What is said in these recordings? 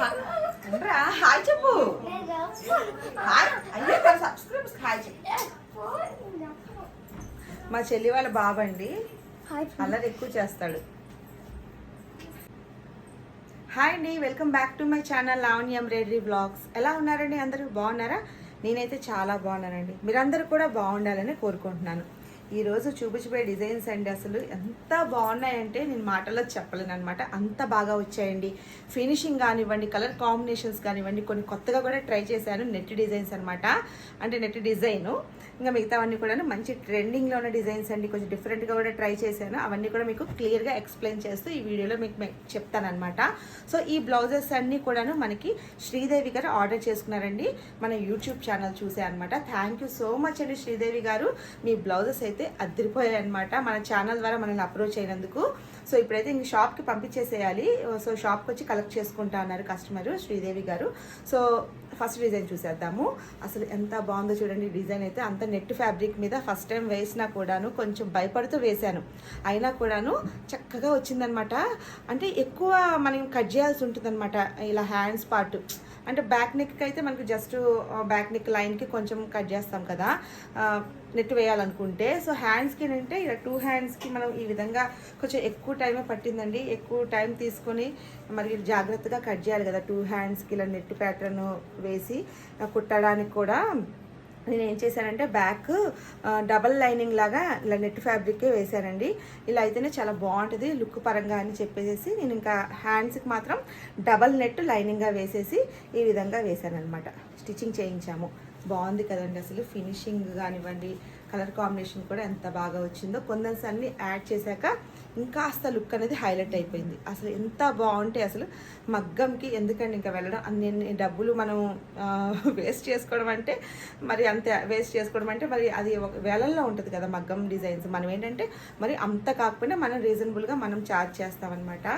రా హాయ్ చెప్పు. హాయ్. అయ్యో హాయ్ చెప్పు. మా చెల్లి వాళ్ళ బాబండి అల్లరి ఎక్కువ చేస్తాడు. హాయ్ అండి welcome back to my channel Lavanyam Reddy vlogs. ఎలా ఉన్నారండి అందరూ? బాగున్నారా? నేనైతే చాలా బాగున్నానండి. మీరందరూ కూడా బాగుండాలని కోరుకుంటున్నాను. ఈరోజు చూపించబోయే డిజైన్స్ అండి అసలు ఎంత బాగున్నాయంటే నేను మాటల్లో చెప్పలేను అనమాట అంత బాగా వచ్చాయండి. ఫినిషింగ్ కానివ్వండి కలర్ కాంబినేషన్స్ కానివ్వండి కొన్ని కొత్తగా కూడా ట్రై చేశాను. నెట్ డిజైన్స్ అనమాట అంటే నెట్ డిజైను. ఇంకా మిగతావన్నీ కూడా మంచి ట్రెండింగ్లో ఉన్న డిజైన్స్ అండి. కొంచెం డిఫరెంట్గా కూడా ట్రై చేశాను. అవన్నీ కూడా మీకు క్లియర్గా ఎక్స్ప్లెయిన్ చేస్తూ ఈ వీడియోలో మీకు చెప్తానమాట సో ఈ బ్లౌజెస్ అన్నీ కూడాను మనకి శ్రీదేవి గారు ఆర్డర్ చేసుకున్నారండి. మన యూట్యూబ్ ఛానల్ చూసే అనమాట థ్యాంక్ యూ సో మచ్ అండి శ్రీదేవి గారు. మీ బ్లౌజెస్ అయితే అద్దరిపోయాయి అనమాట మన ఛానల్ ద్వారా మనల్ని అప్రోచ్ అయినందుకు. సో ఇప్పుడైతే ఇంక షాప్కి పంపించేసేయాలి. సో షాప్కి వచ్చి కలెక్ట్ చేసుకుంటా అన్నారు కస్టమర్ శ్రీదేవి గారు. సో ఫస్ట్ డిజైన్ చూసేద్దాము. అసలు ఎంత బాగుందో చూడండి డిజైన్ అయితే. అంత నెట్ ఫ్యాబ్రిక్ మీద ఫస్ట్ టైం వేసినా కూడాను కొంచెం భయపడుతూ వేశాను. అయినా కూడాను చక్కగా వచ్చిందనమాట అంటే ఎక్కువ మనం కట్ చేయాల్సి ఉంటుందన్నమాట. ఇలా హ్యాండ్స్ పార్ట్. అంటే బ్యాక్ నెక్కి అయితే మనకు జస్ట్ బ్యాక్ నెక్ లైన్కి కొంచెం కట్ చేస్తాం కదా. నెట్ వేయాలనుకుంటే. సో హ్యాండ్స్కి ఏంటంటే ఇలా టూ హ్యాండ్స్కి మనం ఈ విధంగా కొంచెం ఎక్కువ టైమే పట్టిందండి. ఎక్కువ టైం తీసుకొని మరి జాగ్రత్తగా కట్ చేయాలి కదా. టూ హ్యాండ్స్కి ఇలా నెట్ ప్యాటర్న్ వేసి కుట్టడానికి కూడా. నేను ఏం చేశానంటే బ్యాక్ డబల్ లైనింగ్ లాగా ఇలా నెట్ ఫ్యాబ్రికే వేశానండి. ఇలా అయితేనే చాలా బాగుంటుంది లుక్ పరంగా అని చెప్పేసి నేను ఇంకా హ్యాండ్స్కి మాత్రం డబల్ నెట్ లైనింగ్గా వేసేసి ఈ విధంగా వేశాను అనమాట స్టిచ్చింగ్ చేయించాము. బాగుంది కదండి అసలు ఫినిషింగ్ కానివ్వండి కలర్ కాంబినేషన్ కూడా ఎంత బాగా వచ్చిందో కొందన్స్ అన్ని యాడ్ చేశాక ఇంకాస్త లుక్ అనేది హైలైట్ అయిపోయింది. అసలు ఎంత బాగుంటే అసలు మగ్గంకి ఎందుకండి ఇంకా వెళ్ళడం? అన్ని డబ్బులు మనం వేస్ట్ చేసుకోవడం అంటే మరి అంత వేస్ట్ చేసుకోవడం అంటే మరి అది ఒక వేలల్లో ఉంటుంది కదా మగ్గం డిజైన్స్. మనం ఏంటంటే మరి అంత కాకపోయినా మనం రీజనబుల్గా మనం ఛార్జ్ చేస్తామన్నమాట.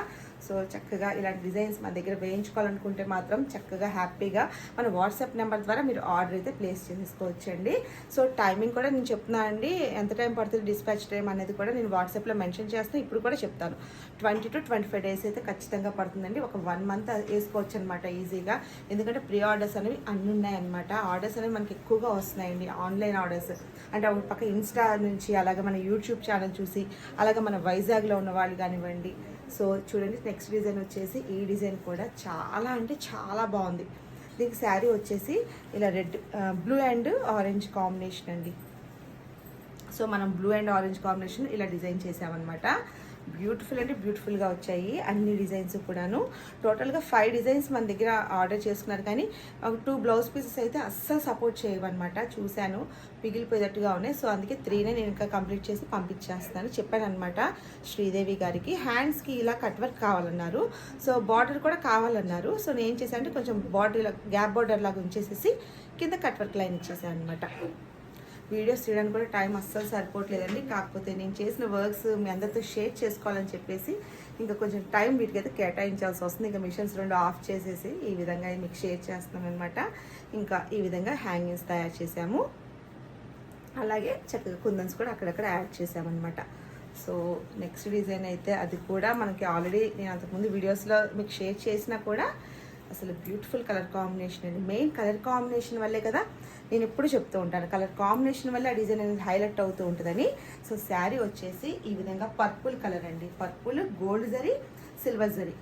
సో చక్కగా ఇలాంటి డిజైన్స్ మన దగ్గర వేయించుకోవాలనుకుంటే మాత్రం చక్కగా హ్యాపీగా మన వాట్సాప్ నెంబర్ ద్వారా మీరు ఆర్డర్ అయితే ప్లేస్ చేసుకోవచ్చండి సో టైమింగ్ కూడా నేను చెప్తున్నా అండి ఎంత టైం పడుతుంది డిస్పాచ్ టైం అనేది కూడా నేను వాట్సాప్లో మెన్షన్ చేస్తాను ఇప్పుడు కూడా చెప్తాను. Twenty two twenty five days అయితే ఖచ్చితంగా పడుతుందండి. ఒక వన్ మంత్ వేసుకోవచ్చు అనమాట ఈజీగా ఎందుకంటే ప్రీ ఆర్డర్స్ అనేవి అన్ని ఉన్నాయన్నమాట. ఆర్డర్స్ అనేవి మనకి ఎక్కువగా వస్తున్నాయండి ఆన్లైన్ ఆర్డర్స్ అంటే ఒక పక్క ఇన్స్టా నుంచి అలాగే మన యూట్యూబ్ ఛానల్ చూసి అలాగే మన వైజాగ్లో ఉన్న వాళ్ళు కానివ్వండి. సో చూడండి నెక్స్ట్ డిజైన్ వచ్చేసి ఈ డిజైన్ కూడా చాలా అంటే చాలా బాగుంది. దీనికి శారీ వచ్చేసి ఇలా red blue and orange combination అండి. సో మనం బ్లూ అండ్ ఆరెంజ్ కాంబినేషన్ ఇలా డిజైన్ చేసామన్నమాట. బ్యూటిఫుల్ అంటే బ్యూటిఫుల్గా వచ్చాయి అన్ని డిజైన్స్ కూడాను. టోటల్గా ఫైవ్ డిజైన్స్ మన దగ్గర ఆర్డర్ చేసుకున్నారు కానీ ఒక టూ బ్లౌజ్ పీసెస్ అయితే అస్సలు సపోర్ట్ చేయవన్నమాట. చూశాను పిగిలిపోయేటట్టుగా ఉన్నాయి. సో అందుకే త్రీనే నేను ఇంకా కంప్లీట్ చేసి పంపించేస్తాను. చెప్పాను అనమాట శ్రీదేవి గారికి. హ్యాండ్స్కి ఇలా కట్ వర్క్ కావాలన్నారు. సో బార్డర్ కూడా కావాలన్నారు. సో నేను ఏం చేశాను అంటే కొంచెం బార్డర్ గ్యాప్ బార్డర్ లాగా ఉంచేసేసి కింద కట్ వర్క్ లైన్ ఇచ్చేసాను అనమాట వీడియోస్ తీయడానికి కూడా టైం అస్సలు సరిపోవట్లేదండి. కాకపోతే నేను చేసిన వర్క్స్ మీ అందరితో షేర్ చేసుకోవాలని చెప్పేసి ఇంకా కొంచెం టైం వీటికైతే కేటాయించాల్సి వస్తుంది. ఇంకా మిషన్స్ రెండు ఆఫ్ చేసేసి ఈ విధంగా మీకు షేర్ చేస్తున్నాను అనమాట ఇంకా ఈ విధంగా హ్యాంగింగ్స్ తయారు చేసాము అలాగే చక్కగా కుందన్స్ కూడా అక్కడక్కడ యాడ్ చేసామన్నమాట సో నెక్స్ట్ డిజైన్ అయితే అది కూడా మనకి ఆల్రెడీ నేను అంతకుముందు వీడియోస్లో మీకు షేర్ చేసినా కూడా అసలు బ్యూటిఫుల్ కలర్ కాంబినేషన్ అండి. మెయిన్ కలర్ కాంబినేషన్ వల్లే కదా నేను ఎప్పుడు చెప్తూ ఉంటాను. కలర్ కాంబినేషన్ వల్ల ఆ డిజైన్ అనేది హైలైట్ అవుతూ ఉంటుందని. సో శారీ వచ్చేసి ఈ విధంగా పర్పుల్ కలర్ అండి. Purple gold zari silver zari.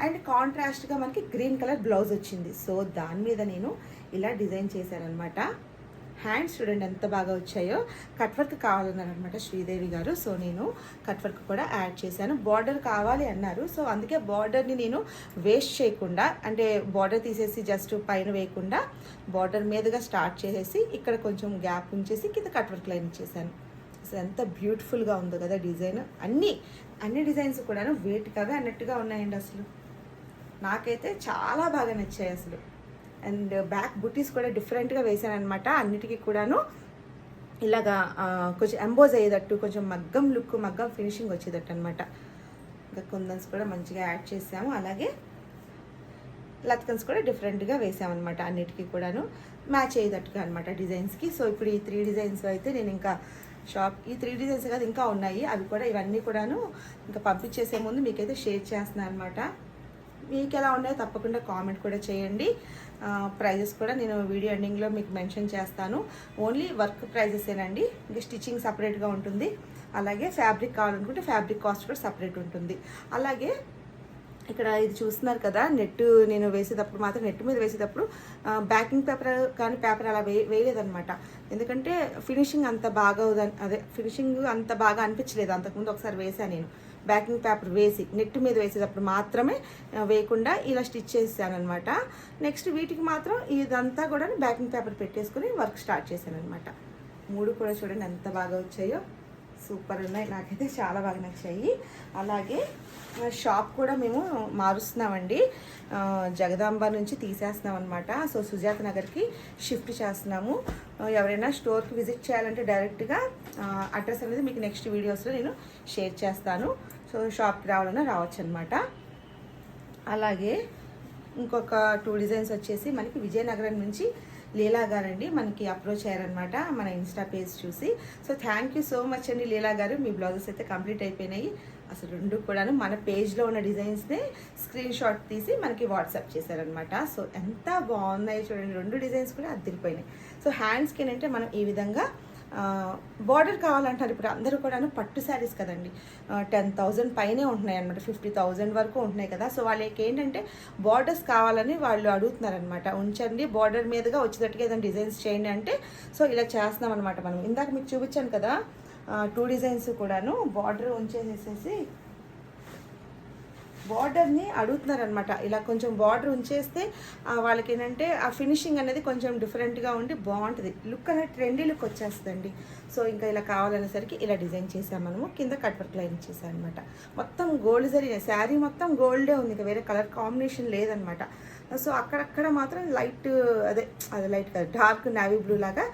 And కాంట్రాస్ట్గా మనకి గ్రీన్ కలర్ బ్లౌజ్ వచ్చింది. సో దాని మీద నేను ఇలా డిజైన్ చేశానమాట హ్యాండ్స్ చూడండి ఎంత బాగా వచ్చాయో కట్ వర్క్ కావాలన్నారనమాట శ్రీదేవి గారు. సో నేను కట్ వర్క్ కూడా యాడ్ చేశాను. బార్డర్ కావాలి అన్నారు. సో అందుకే బార్డర్ని నేను వేస్ట్ చేయకుండా అంటే బార్డర్ తీసేసి జస్ట్ పైన వేయకుండా బార్డర్ మీదుగా స్టార్ట్ చేసేసి ఇక్కడ కొంచెం గ్యాప్ ఉంచేసి కింద కట్ వర్క్ లైన్ ఇచ్చేసాను అసలు ఎంత బ్యూటిఫుల్గా ఉందో కదా డిజైన్. అన్నీ అన్ని డిజైన్స్ కూడాను వేటికగా అన్నట్టుగా ఉన్నాయండి అసలు. నాకైతే చాలా బాగా నచ్చాయి అసలు. అండ్ బ్యాక్ బుటీస్ కూడా డిఫరెంట్గా వేసాను అనమాట అన్నిటికీ కూడాను ఇలాగా కొంచెం ఎంబోజ్ అయ్యేటట్టు కొంచెం మగ్గం లుక్ మగ్గం ఫినిషింగ్ వచ్చేటట్టు అనమాట ఇంకా కుందన్స్ కూడా మంచిగా యాడ్ చేసాము. అలాగే లత్కన్స్ కూడా డిఫరెంట్గా వేసామన్నమాట అన్నిటికీ కూడాను. మ్యాచ్ అయ్యేటట్టుగా అనమాట డిజైన్స్కి. సో ఇప్పుడు ఈ త్రీ డిజైన్స్ అయితే నేను ఇంకా షాప్ ఈ త్రీ డిజైన్స్ కాదు ఇంకా ఉన్నాయి. అవి కూడా ఇవన్నీ కూడాను ఇంకా పంపించేసే ముందు మీకైతే షేర్ చేస్తున్నాను అనమాట మీకు ఎలా ఉన్నాయో తప్పకుండా కామెంట్ కూడా చేయండి. ప్రైజెస్ కూడా నేను వీడియో ఎండింగ్లో మీకు మెన్షన్ చేస్తాను. ఓన్లీ వర్క్ ప్రైజెసేనండి. ఇంకా స్టిచ్చింగ్ సపరేట్గా ఉంటుంది. అలాగే ఫ్యాబ్రిక్ కావాలనుకుంటే ఫ్యాబ్రిక్ కాస్ట్ కూడా సపరేట్ ఉంటుంది. అలాగే ఇక్కడ ఇది చూస్తున్నారు కదా నెట్ నేను వేసేటప్పుడు మాత్రం నెట్ మీద వేసేటప్పుడు బ్యాకింగ్ పేపర్ కానీ పేపర్ అలా వే వేయలేదనమాట ఎందుకంటే ఫినిషింగ్ అంత బాగా అదే ఫినిషింగ్ అంత బాగా అనిపించలేదు. అంతకుముందు ఒకసారి వేసాను నేను. బ్యాకింగ్ పేపర్ వేసి నెట్ మీద వేసేటప్పుడు మాత్రమే వేయకుండా ఇలా స్టిచ్ చేశానమాట నెక్స్ట్ వీటికి మాత్రం ఇదంతా కూడా బ్యాకింగ్ పేపర్ పెట్టేసుకుని వర్క్ స్టార్ట్ చేశాను అనమాట మూడు కూడా చూడండి ఎంత బాగా వచ్చాయో. సూపర్ ఉన్నాయి. నాకైతే చాలా బాగా నచ్చాయి. అలాగే షాప్ కూడా మేము మారుస్తున్నామండి. జగదాంబ నుంచి తీసేస్తున్నాం అనమాట సో సుజాత నగర్కి షిఫ్ట్ చేస్తున్నాము. ఎవరైనా స్టోర్కి విజిట్ చేయాలంటే డైరెక్ట్గా అడ్రస్ అనేది మీకు నెక్స్ట్ వీడియోస్లో నేను షేర్ చేస్తాను. సో షాప్కి రావాలన్నా రావచ్చు అనమాట అలాగే ఇంకొక టూ డిజైన్స్ వచ్చేసి మనకి విజయనగరం నుంచి లీలా గారండి మనకి అప్రోచ్ అయ్యారనమాట మన ఇన్స్టా పేజ్ చూసి. So thank you so much అండి లీలా గారు మీ బ్లౌజెస్ అయితే కంప్లీట్ అయిపోయినాయి. అసలు రెండు కూడాను మన పేజ్లో ఉన్న డిజైన్స్ని స్క్రీన్ షాట్ తీసి మనకి వాట్సాప్ చేశారనమాట సో ఎంత బాగున్నాయి చూడండి రెండు డిజైన్స్ కూడా అద్దరిపోయినాయి. సో హ్యాండ్స్కి ఏంటంటే మనం ఈ విధంగా బార్డర్ కావాలంటారు. ఇప్పుడు అందరూ కూడాను పట్టు శారీస్ కదండి. టెన్ థౌజండ్ పైనే ఉంటున్నాయి అనమాట ఫిఫ్టీ థౌజండ్ వరకు ఉంటున్నాయి కదా. సో వాళ్ళకి ఏంటంటే బార్డర్స్ కావాలని వాళ్ళు అడుగుతున్నారనమాట ఉంచండి బార్డర్ మీదుగా వచ్చేటట్టుగా ఏదైనా డిజైన్స్ చేయండి అంటే సో ఇలా చేస్తున్నాం అనమాట మనం. ఇందాక మీకు చూపించాను కదా టూ డిజైన్స్ కూడాను బార్డర్ ఉంచేసేసి బార్డర్ని అడుగుతున్నారనమాట ఇలా కొంచెం బార్డర్ ఉంచేస్తే వాళ్ళకి ఏంటంటే ఆ ఫినిషింగ్ అనేది కొంచెం డిఫరెంట్గా ఉండి బాగుంటుంది. లుక్ అనేది ట్రెండీ లుక్ వచ్చేస్తుందండి. సో ఇంకా ఇలా కావాలనేసరికి ఇలా డిజైన్ చేసాం మనము. కింద కట్ వర్క్ లైన్ చేసాం అనమాట మొత్తం గోల్డ్ జరిగిన శారీ మొత్తం గోల్డే ఉంది. ఇంకా వేరే కలర్ కాంబినేషన్ లేదనమాట సో అక్కడక్కడ మాత్రం లైట్ అదే అదే లైట్ కాదు డార్క్ నావీ బ్లూ లాగా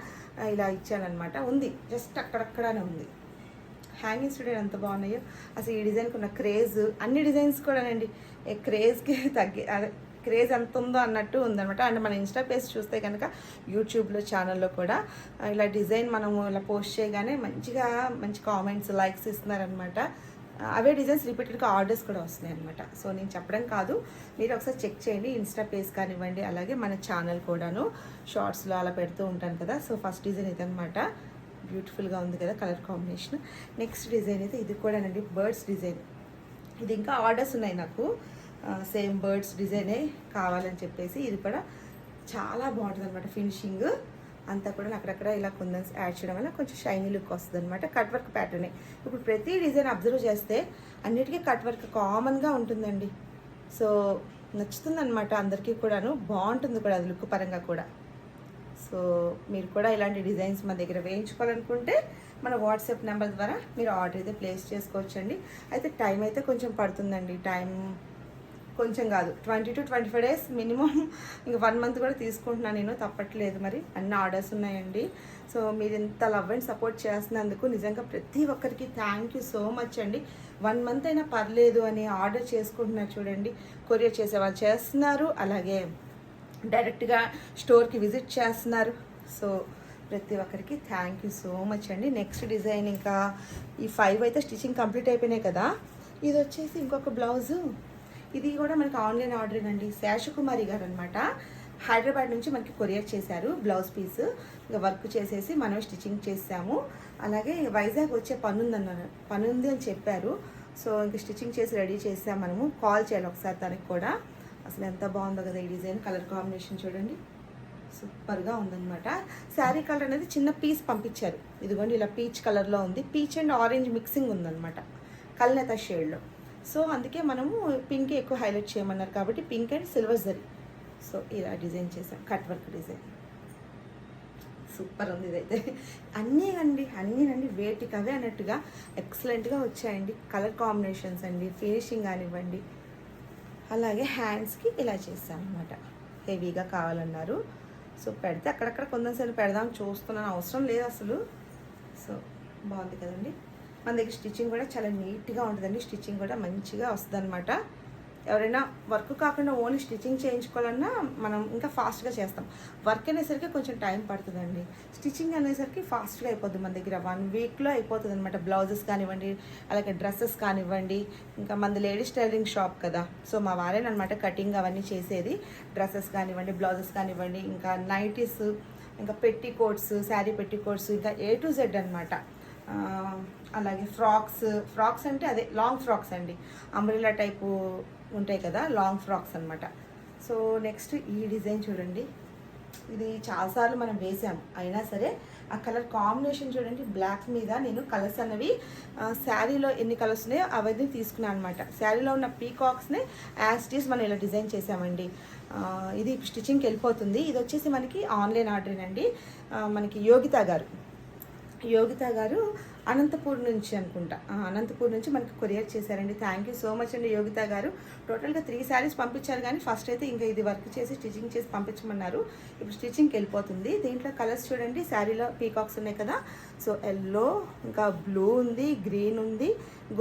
ఇలా ఇచ్చానమాట ఉంది. జస్ట్ అక్కడక్కడనే ఉంది. హ్యాంగింగ్స్ చూడండి ఎంత బాగున్నాయో. అసలు ఈ డిజైన్కి ఉన్న క్రేజ్ అన్ని డిజైన్స్ కూడానండి. క్రేజ్కి తగ్గి అదే క్రేజ్ ఎంత ఉందో అన్నట్టు ఉందనమాట అండ్ మన ఇన్స్టా పేజ్ చూస్తే కనుక యూట్యూబ్లో ఛానల్లో కూడా ఇలా డిజైన్ మనము ఇలా పోస్ట్ చేయగానే మంచిగా మంచి కామెంట్స్ లైక్స్ ఇస్తున్నారనమాట అవే డిజైన్స్ రిపీటెడ్గా ఆర్డర్స్ కూడా వస్తున్నాయి అనమాట సో నేను చెప్పడం కాదు. మీరు ఒకసారి చెక్ చేయండి. ఇన్స్టా పేజ్ కానివ్వండి అలాగే మన ఛానల్ కూడాను. షార్ట్స్లో అలా పెడుతూ ఉంటాను కదా. సో ఫస్ట్ డిజైన్ ఇదనమాట బ్యూటిఫుల్గా ఉంది కదా కలర్ కాంబినేషన్. నెక్స్ట్ డిజైన్ అయితే ఇది కూడానండి బర్డ్స్ డిజైన్. ఇది ఇంకా ఆర్డర్స్ ఉన్నాయి నాకు. సేమ్ బర్డ్స్ డిజైనే కావాలని చెప్పేసి ఇది కూడా చాలా బాగుంటుంది అనమాట ఫినిషింగ్. అంతా కూడా అక్కడక్కడ ఇలా కుందన్స్ యాడ్ చేయడం వల్ల కొంచెం షైనీ లుక్ వస్తుంది అనమాట కట్ వర్క్ ప్యాటర్నే. ఇప్పుడు ప్రతి డిజైన్ అబ్జర్వ్ చేస్తే అన్నిటికీ కట్ వర్క్ కామన్గా ఉంటుందండి. సో నచ్చుతుంది అనమాట అందరికీ కూడాను. బాగుంటుంది కూడా అది లుక్ పరంగా కూడా. సో మీరు కూడా ఇలాంటి డిజైన్స్ మా దగ్గర వేయించుకోవాలనుకుంటే మన వాట్సాప్ నెంబర్ ద్వారా మీరు ఆర్డర్ అయితే ప్లేస్ చేసుకోవచ్చండి. అయితే టైం అయితే కొంచెం పడుతుందండి. టైం కొంచెం కాదు. Twenty two twenty five days minimum ఇంక వన్ మంత్ కూడా తీసుకుంటున్నాను నేను. తప్పట్లేదు మరి. అన్ని ఆర్డర్స్ ఉన్నాయండి. సో మీరు ఇంత లవ్ అండ్ సపోర్ట్ చేస్తున్నందుకు నిజంగా ప్రతి ఒక్కరికి థ్యాంక్ యూ సో మచ్ అండి. వన్ మంత్ అయినా పర్లేదు అని ఆర్డర్ చేసుకుంటున్నారు చూడండి. కొరియర్ చేసే వాళ్ళు చేస్తున్నారు. అలాగే డైరెక్ట్గా స్టోర్కి విజిట్ చేస్తున్నారు. సో ప్రతి ఒక్కరికి థ్యాంక్ యూ సో మచ్ అండి. నెక్స్ట్ డిజైన్ ఇంకా ఈ ఫైవ్ అయితే స్టిచ్చింగ్ కంప్లీట్ అయిపోయినాయి కదా. ఇది వచ్చేసి ఇంకొక బ్లౌజు. ఇది కూడా మనకి ఆన్లైన్ ఆర్డర్ అండి. శేషకుమారి గారు అనమాట హైదరాబాద్ నుంచి మనకి కొరియర్ చేశారు బ్లౌజ్ పీస్. ఇంకా వర్క్ చేసేసి మనం స్టిచ్చింగ్ చేసాము. అలాగే వైజాగ్ వచ్చే పనుందన్నారు పనుంది అని చెప్పారు. సో ఇంక స్టిచ్చింగ్ చేసి రెడీ చేసాం మనము. కాల్ చేయాలి ఒకసారి తనకి కూడా. అసలు ఎంత బాగుందో కదా ఈ డిజైన్ కలర్ కాంబినేషన్ చూడండి. సూపర్గా ఉందన్నమాట. శారీ కలర్ అనేది చిన్న పీస్ పంపించారు. ఇదిగోండి ఇలా పీచ్ కలర్లో ఉంది. పీచ్ అండ్ ఆరెంజ్ మిక్సింగ్ ఉందన్నమాట. కల్నేత షేడ్లో. సో అందుకే మనము పింక్ ఎక్కువ హైలైట్ చేయమన్నారు కాబట్టి pink and silver zari. So ఇలా డిజైన్ చేసాం కట్ వర్క్ డిజైన్. సూపర్ ఉంది ఇదైతే. అన్నీ అండి అన్నీనండి వేటికి అవే అన్నట్టుగా ఎక్సలెంట్గా వచ్చాయండి. కలర్ కాంబినేషన్స్ అండి ఫినిషింగ్ కానివ్వండి అలాగే హ్యాండ్స్కి ఇలా చేశాను అనమాట హెవీగా కావాలన్నారు. సో పెడితే అక్కడక్కడ కొందరిసార్లు పెడదాం చూస్తున్నాను. అవసరం లేదు అసలు. సో బాగుంది కదండి. మన దగ్గర స్టిచ్చింగ్ కూడా చాలా నీట్గా ఉంటుందండి. స్టిచ్చింగ్ కూడా మంచిగా వస్తుంది అనమాట ఎవరైనా వర్క్ కాకుండా ఓన్లీ స్టిచ్చింగ్ చేయించుకోవాలన్నా మనం ఇంకా ఫాస్ట్గా చేస్తాం. వర్క్ అనేసరికి కొంచెం టైం పడుతుందండి. స్టిచ్చింగ్ అనేసరికి ఫాస్ట్గా అయిపోద్ది మన దగ్గర. వన్ వీక్లో అయిపోతుంది అనమాట బ్లౌజెస్ కానివ్వండి అలాగే డ్రెస్సెస్ కానివ్వండి. ఇంకా మనది లేడీస్ టైలరింగ్ షాప్ కదా. సో మా వారేనమాట కటింగ్ అవన్నీ చేసేది. డ్రెస్సెస్ కానివ్వండి బ్లౌజెస్ కానివ్వండి ఇంకా నైటీస్ ఇంకా పెట్టి కోట్స్ శారీ పెట్టి కోట్స్ ఇంకా ఏ టు జెడ్ అనమాట అలాగే ఫ్రాక్స్ ఫ్రాక్స్ అంటే అదే లాంగ్ ఫ్రాక్స్ అండి. అంబ్రిల్లా టైపు ఉంటాయి కదా లాంగ్ ఫ్రాక్స్ అనమాట సో నెక్స్ట్ ఈ డిజైన్ చూడండి. ఇది చాలాసార్లు మనం వేసాం. అయినా సరే ఆ కలర్ కాంబినేషన్ చూడండి బ్లాక్ మీద నేను కలర్స్ అనేవి శారీలో ఎన్ని కలర్స్ ఉన్నాయో అవన్నీ తీసుకున్నాను అనమాట శారీలో ఉన్న పీకాక్స్ని యాస్టీస్ మనం ఇలా డిజైన్ చేసామండి. ఇది స్టిచ్చింగ్కి వెళ్ళిపోతుంది. ఇది వచ్చేసి మనకి ఆన్లైన్ ఆర్డర్ అండి. మనకి యోగిత గారు. యోగిత గారు అనంతపూర్ నుంచి అనుకుంటా. అనంతపూర్ నుంచి మనకి కొరియర్ చేశారండి. థ్యాంక్ యూ సో మచ్ అండి యోగిత గారు. టోటల్గా త్రీ శారీస్ పంపించారు కానీ ఫస్ట్ అయితే ఇంకా ఇది వర్క్ చేసి స్టిచ్చింగ్ చేసి పంపించమన్నారు. ఇప్పుడు స్టిచ్చింగ్కి వెళ్ళిపోతుంది. దీంట్లో కలర్స్ చూడండి. శారీలో పీకాక్స్ ఉన్నాయి కదా. సో ఎల్లో ఇంకా బ్లూ ఉంది గ్రీన్ ఉంది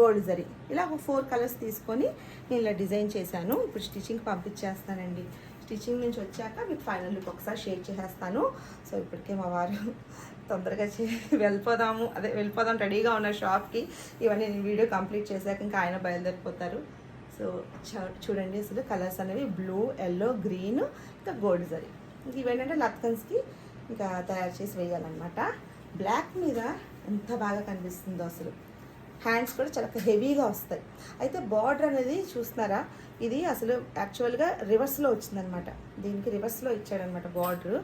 గోల్డ్ జరీ ఇలా ఒక ఫోర్ కలర్స్ తీసుకొని నేను ఇలా డిజైన్ చేశాను. ఇప్పుడు స్టిచ్చింగ్ పంపించేస్తానండి. స్టిచ్చింగ్ నుంచి వచ్చాక మీకు ఫైనల్ లుక్ ఒకసారి షేర్ చేసేస్తాను. సో ఇప్పటికే మా వారు తొందరగా వెళ్ళిపోదాము. అదే వెళ్ళిపోదాం రెడీగా ఉన్న షాప్కి. ఇవన్నీ నేను వీడియో కంప్లీట్ చేశాక ఇంకా ఆయన బయలుదేరిపోతారు. సో చ- చూడండి అసలు కలర్స్ అనేవి బ్లూ ఎల్లో గ్రీన్ ఇంకా గోల్డ్ జరీ ఇంక ఇవేంటంటే లత్కన్స్కి ఇంకా తయారు చేసి వేయాలన్నమాట. బ్లాక్ మీద ఎంత బాగా కనిపిస్తుందో అసలు. హ్యాండ్స్ కూడా చాలా హెవీగా వస్తాయి. అయితే బార్డర్ అనేది చూస్తున్నారా? ఇది అసలు యాక్చువల్గా రివర్స్లో వచ్చిందనమాట. దీనికి రివర్స్లో ఇచ్చాడనమాట బార్డర్.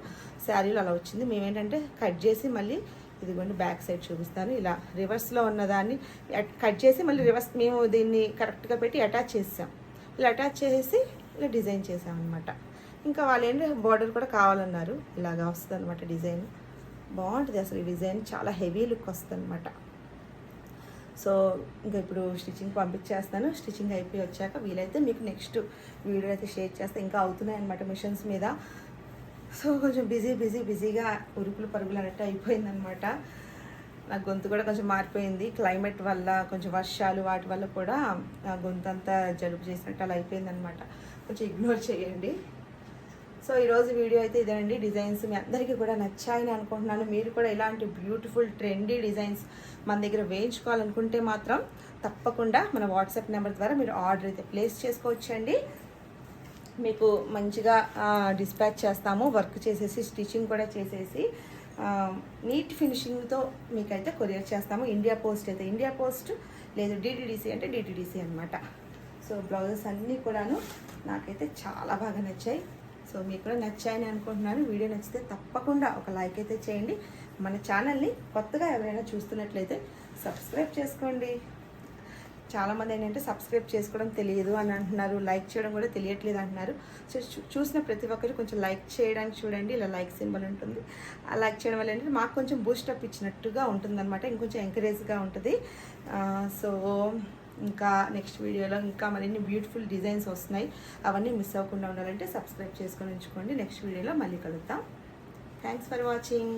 శారీలో అలా వచ్చింది. మేమేంటంటే కట్ చేసి మళ్ళీ ఇదిగోండి బ్యాక్ సైడ్ చూపిస్తాను. ఇలా రివర్స్లో ఉన్నదాన్ని కట్ చేసి మళ్ళీ రివర్స్ మేము దీన్ని కరెక్ట్గా పెట్టి అటాచ్ చేసాం. ఇలా అటాచ్ చేసి ఇలా డిజైన్ చేసాం అనమాట ఇంకా వాళ్ళు ఏంటి బార్డర్ కూడా కావాలన్నారు. ఇలాగా వస్తుంది అనమాట డిజైన్. బాగుంటుంది అసలు ఈ డిజైన్. చాలా హెవీ లుక్ వస్తుంది అనమాట సో ఇంకా ఇప్పుడు స్టిచ్చింగ్ పంపించేస్తాను. స్టిచ్చింగ్ అయిపోయి వచ్చాక వీలైతే మీకు నెక్స్ట్ వీడియో అయితే షేర్ చేస్తే. ఇంకా అవుతున్నాయి అనమాట మిషన్స్ మీద. సో కొంచెం బిజీ బిజీ బిజీగా ఉరుకులు పరుగులు అన్నట్టు అయిపోయిందనమాట నా గొంతు కూడా కొంచెం మారిపోయింది. క్లైమేట్ వల్ల కొంచెం వర్షాలు వాటి వల్ల కూడా నా గొంతు అంతా జలుబు చేసినట్టు అలా అయిపోయిందనమాట కొంచెం ఇగ్నోర్ చేయండి. సో ఈరోజు వీడియో అయితే ఇదేనండి డిజైన్స్ మీ అందరికీ కూడా నచ్చాయని అనుకుంటున్నాను. మీరు కూడా ఇలాంటి బ్యూటిఫుల్ ట్రెండీ డిజైన్స్ మన దగ్గర వేయించుకోవాలనుకుంటే మాత్రం తప్పకుండా మన వాట్సాప్ నెంబర్ ద్వారా మీరు ఆర్డర్ అయితే ప్లేస్ చేసుకోవచ్చండి. మీకు మంచిగా డిస్పాచ్ చేస్తాము. వర్క్ చేసేసి స్టిచ్చింగ్ కూడా చేసేసి నీట్ ఫినిషింగ్తో మీకైతే కొరియర్ చేస్తాము. ఇండియా పోస్ట్ అయితే ఇండియా పోస్ట్ లేదు డిటిడిసి అంటే డిటిడిసి అనమాట సో బ్లౌజెస్ అన్నీ కూడాను నాకైతే చాలా బాగా నచ్చాయి. సో మీకు కూడా నచ్చాయని అనుకుంటున్నాను. వీడియో నచ్చితే తప్పకుండా ఒక లైక్ అయితే చేయండి. మన ఛానల్ని కొత్తగా ఎవరైనా చూస్తున్నట్లయితే సబ్స్క్రైబ్ చేసుకోండి. చాలామంది ఏంటంటే సబ్స్క్రైబ్ చేసుకోవడం తెలియదు అని అంటున్నారు. లైక్ చేయడం కూడా తెలియట్లేదు అంటున్నారు. సో చూ- చూసిన ప్రతి ఒక్కరు కొంచెం లైక్ చేయడానికి చూడండి. ఇలా లైక్ సింబల్ ఉంటుంది. ఆ లైక్ చేయడం వల్ల ఏంటంటే మాకు కొంచెం బూస్టప్ ఇచ్చినట్టుగా ఉంటుందన్నమాట. ఇంకొంచెం ఎంకరేజ్గా ఉంటుంది. సో ఇంకా నెక్స్ట్ వీడియోలో ఇంకా మరిన్ని బ్యూటిఫుల్ డిజైన్స్ వస్తున్నాయి. అవన్నీ మిస్ అవ్వకుండా ఉండాలంటే సబ్స్క్రైబ్ చేసుకొని ఉంచుకోండి. నెక్స్ట్ వీడియోలో మళ్ళీ కలుద్దాం. Thanks for watching